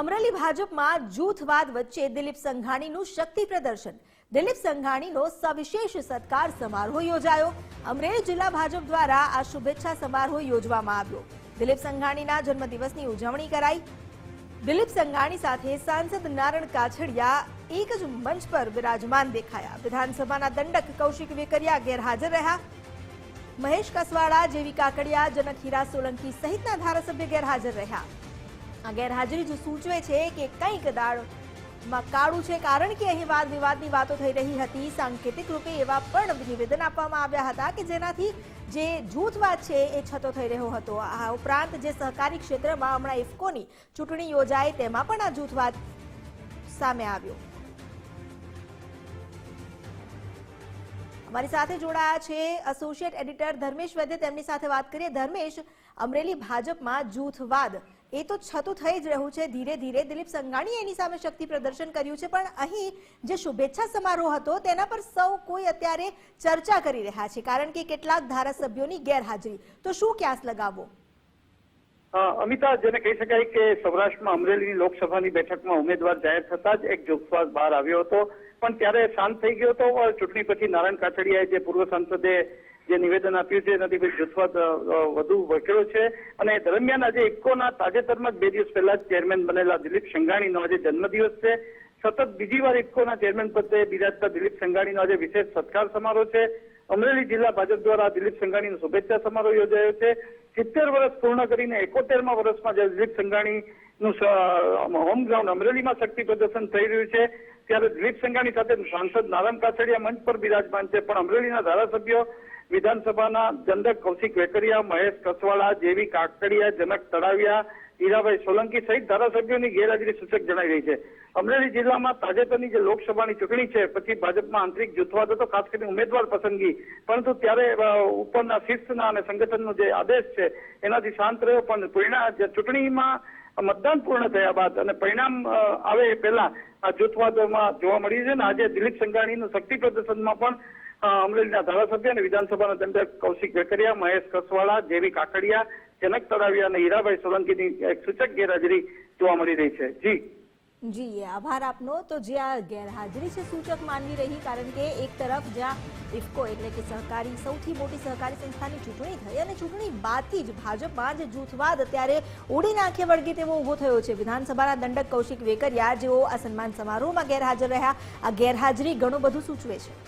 અમરેલી ભાજપમાં જૂથવાદ વચ્ચે દિલીપ સંઘાણીનું શક્તિ પ્રદર્શન. દિલીપ સંઘાણીનો સવિશેષ સત્કાર સમારોહ યોજાયો. અમરેલી જિલ્લા ભાજપ દ્વારા આ શુભેચ્છા સમારોહ યોજવામાં આવ્યો. દિલીપ સંઘાણીના જન્મદિવસની ઉજવણી કરાઈ. દિલીપ સંઘાણી સાથે સાંસદ નારણ કાછડિયા એક જ મંચ પર બિરાજમાન દેખાયા. વિધાનસભાના દંડક કૌશિક વેકરિયા ગેરહાજર રહ્યા. મહેશ કસવાડા, જેવી કાકડિયા, જનક હીરા સોલંકી સહિતના ધારાસભ્ય ગેરહાજર રહ્યા. આ ગેરહાજરી જો સૂચવે છે કે કંઈક દાળમાં કાળું છે, કારણ કે અહીં વાદ વિવાદની વાતો થઈ રહી હતી. સાંકેતિક રૂપે એવા પણ નિવેદન આપવામાં આવ્યા હતા કે જેનાથી જે જૂથવાદ છે એ છતો થઈ રહ્યો હતો. આ ઉપરાંત જે સહકારી ક્ષેત્રમાં હમણાં ઇફકોની ચૂંટણી યોજાઈ તેમાં પણ આ જૂથવાદ સામે આવ્યો. અમારી સાથે જોડાયા છે એસોસિએટ એડિટર ધર્મેશ વૈદ્ય. તેમની સાથે વાત કરીએ. ધર્મેશ, અમરેલી ભાજપમાં જૂથવાદ એ તો છતું થઈ જ રહ્યું છે. ધીરે ધીરે દિલીપ સંઘાણીએ એની સામે શક્તિ પ્રદર્શન કર્યું છે. પણ અહીં જે શુભેચ્છા સમારોહ હતો તેના પર સૌ કોઈ અત્યારે ચર્ચા કરી રહ્યા છે. કારણ કે કેટલાક ધારાસભ્યોની ગેરહાજરી. તો શું ક્યાસ લગાવવો? અ, અમિતા જેને કહી શકાય કે સૌરાષ્ટ્રમાં અમરેલીની લોકસભાની બેઠકમાં ઉમેદવાર જાહેર થતા જ એક જોગશ્વાસ બહાર આવ્યો હતો. પણ ત્યારે શાંત થઈ ગયો હતો. ચૂંટણી પછી નારાયણ કાછડિયાએ જે પૂર્વ સાંસદે જે નિવેદન આપ્યું છે એનાથી અ, વધુ વકર્યો છે. અને દરમિયાન આજે ઇફકોના તાજેતરમાં બે દિવસ પહેલા ચેરમેન બનેલા દિલીપ સંઘાણીનો આજે જન્મદિવસ છે. સતત બીજી વાર ઇફકોના ચેરમેન પદે બિરાજતા દિલીપ સંઘાણીનો આજે વિશેષ સત્કાર સમારોહ છે. અમરેલી જિલ્લા ભાજપ દ્વારા દિલીપ સંઘાણીનો શુભેચ્છા સમારોહ યોજાયો છે. સિત્તેર વર્ષ પૂર્ણ કરીને એકોતેરમા વર્ષમાં જ્યારે દિલીપ સંઘાણીનું હોમ ગ્રાઉન્ડ અમરેલીમાં શક્તિ પ્રદર્શન થઈ રહ્યું છે ત્યારે દિલીપ સંઘાણી સાથે સાંસદ નારાયણ કાછડિયા મંચ પર બિરાજમાન છે. પણ અમરેલીના ધારાસભ્યો વિધાનસભાના ચંદક કૌશિક વેકરિયા, મહેશ કસવાળા જેવી કાકડિયા જનક તળાવિયા હીરાભાઈ સોલંકી સહિત ધારાસભ્યોની ગેરહાજરી સૂચક જણાઈ રહી છે. અમરેલી જિલ્લામાં તાજેતરની જે લોકસભાની ચૂંટણી છે, પછી ભાજપમાં આંતરિક જૂથવાદ હતો ખાસ કરીને ઉમેદવાર પસંદગી, પરંતુ ત્યારે ઉપરના શિસ્તના અને સંગઠનનો જે આદેશ છે, એનાથી શાંત રહ્યો, પણ પરિણામ ચૂંટણીમાં મતદાન પૂર્ણ થયા બાદ અને પરિણામ આવે એ પહેલા આ જૂથવાદોમાં જોવા મળ્યું છે. ને આજે દિલીપ સંઘાણીનું શક્તિ પ્રદર્શનમાં પણ અમરેલીના ધારાસભ્ય અને વિધાનસભાના દંડક કૌશિક વેકરિયા, મહેશ કસવાળા, જેવી કાકડિયા, જનક તળાવિયા અને હીરાભાઈ સોલંકીની એક સૂચક ગેરહાજરી જોવા મળી રહી છે. જી. જી આભાર આપનો. તો જે આ ગેરહાજરી છે સૂચક માનવી રહી, કારણ કે એક તરફ જ્યાં ઇફકો એટલે કે સહકારી, સૌથી મોટી સહકારી સંસ્થાની ચૂંટણી થઈ અને ચૂંટણી બાદથી જ ભાજપમાં જ જૂથવાદ અત્યારે ઉડી નાખે વળગે તેવો ઊભો થયો છે. વિધાનસભાના દંડક કૌશિક વેકરિયા જેઓ આ સન્માન સમારોહમાં ગેરહાજર રહ્યા, આ ગેરહાજરી ઘણું બધું સૂચવે છે.